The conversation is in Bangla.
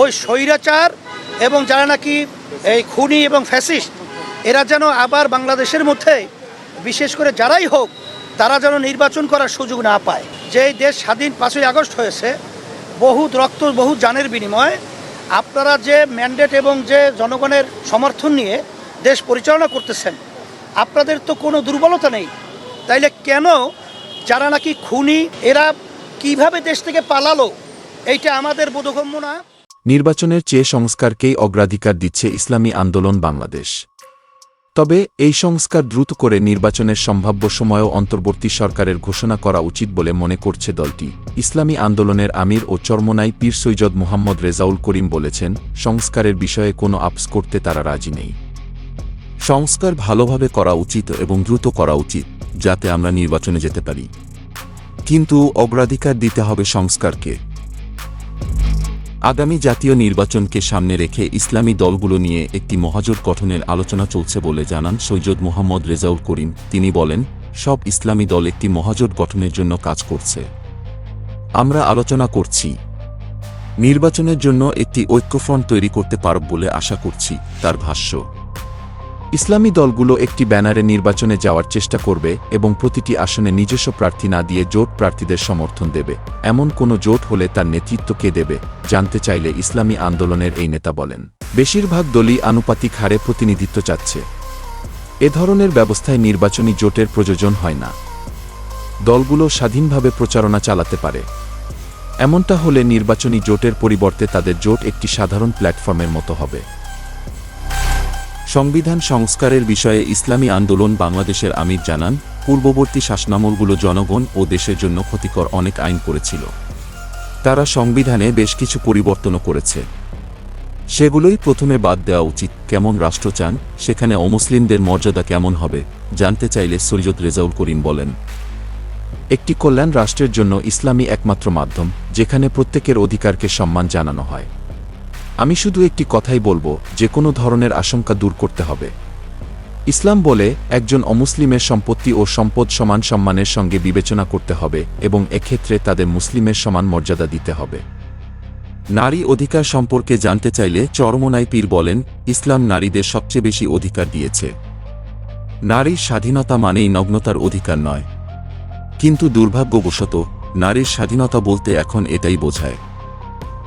ওই স্বৈরাচার এবং যারা নাকি এই খুনি এবং ফ্যাসিস্ট, এরা যেন আবার বাংলাদেশের মধ্যে, বিশেষ করে যারাই হোক, তারা যেন নির্বাচন করার সুযোগ না পায়। যে দেশ স্বাধীন পাঁচই আগস্ট হয়েছে বহু রক্ত বহু জানের বিনিময়ে আপনারা যে ম্যান্ডেট এবং যে জনগণের সমর্থন নিয়ে দেশ পরিচালনা করতেছেন, আপনাদের তো কোনো দুর্বলতা নেই। তাইলে কেন যারা নাকি খুনি, এরা কীভাবে দেশ থেকে পালালো, এইটা আমাদের বোধগম্য না? নির্বাচনের চেয়ে সংস্কারকেই অগ্রাধিকার দিচ্ছে ইসলামী আন্দোলন বাংলাদেশ। তবে এই সংস্কার দ্রুত করে নির্বাচনের সম্ভাব্য সময়ও অন্তর্বর্তী সরকারের ঘোষণা করা উচিত বলে মনে করছে দলটি। ইসলামী আন্দোলনের আমির ও চরমনাই পীর সৈয়দ মোহাম্মদ রেজাউল করিম বলেছেন, সংস্কারের বিষয়ে কোনো আপস করতে তারা রাজি নেই। সংস্কার ভালোভাবে করা উচিত এবং দ্রুত করা উচিত, যাতে আমরা নির্বাচনে যেতে পারি। কিন্তু অগ্রাধিকার দিতে হবে সংস্কারকে। আগামী জাতীয় নির্বাচনকে সামনে রেখে ইসলামী দলগুলো নিয়ে একটি মহাজোট গঠনের আলোচনা চলছে বলে জানান সৈয়দ মোহাম্মদ রেজাউল করিম। তিনি বলেন, সব ইসলামী দল একটি মহাজোট গঠনের জন্য কাজ করছে। আমরা আলোচনা করছি। নির্বাচনের জন্য একটি ঐক্যফ্রন্ট তৈরি করতে পারব বলে আশা করছি, তার ভাষ্য। ইসলামী দলগুলো একটি ব্যানারে নির্বাচনে যাওয়ার চেষ্টা করবে এবং প্রতিটি আসনে নিজস্ব প্রার্থী না দিয়ে জোট প্রার্থীদের সমর্থন দেবে। এমন কোনো জোট হলে তার নেতৃত্ব কে দেবে, জানতে চাইলে ইসলামী আন্দোলনের এই নেতা বলেন। বেশিরভাগ দলই আনুপাতিক হারে প্রতিনিধিত্ব চাচ্ছে। এ ধরনের ব্যবস্থায় নির্বাচনী জোটের প্রয়োজন হয় না। দলগুলো স্বাধীনভাবে প্রচারণা চালাতে পারে। এমনটা হলে নির্বাচনী জোটের পরিবর্তে তাদের জোট একটি সাধারণ প্ল্যাটফর্মের মতো হবে। সংবিধান সংস্কারের বিষয়ে ইসলামী আন্দোলন বাংলাদেশের আমির জানান, পূর্ববর্তী শাসনামলগুলো জনগণ ও দেশের জন্য ক্ষতিকর অনেক আইন করেছিল। তারা সংবিধানে বেশ কিছু পরিবর্তনও করেছে। সেগুলোই প্রথমে বাদ দেওয়া উচিত, কেমন রাষ্ট্র চান, সেখানে অমুসলিমদের মর্যাদা কেমন হবে, জানতে চাইলে সৈয়দ রেজাউল করিম বলেন। একটি কল্যাণ রাষ্ট্রের জন্য ইসলামী একমাত্র মাধ্যম, যেখানে প্রত্যেকের অধিকারকে সম্মান জানানো হয়। আমি শুধু একটি কথাই বলব, যে কোনো ধরনের আশঙ্কা দূর করতে হবে। ইসলাম বলে, একজন অমুসলিমের সম্পত্তি ও সম্পদ সমান সম্মানের সঙ্গে বিবেচনা করতে হবে এবং এক্ষেত্রে তাদের মুসলিমের সমান মর্যাদা দিতে হবে। নারী অধিকার সম্পর্কে জানতে চাইলে চরমনাই পীর বলেন, ইসলাম নারীদের সবচেয়ে বেশি অধিকার দিয়েছে। নারীর স্বাধীনতা মানেই নগ্নতার অধিকার নয়। কিন্তু দুর্ভাগ্যবশত, নারীর স্বাধীনতা বলতে এখন এটাই বোঝায়।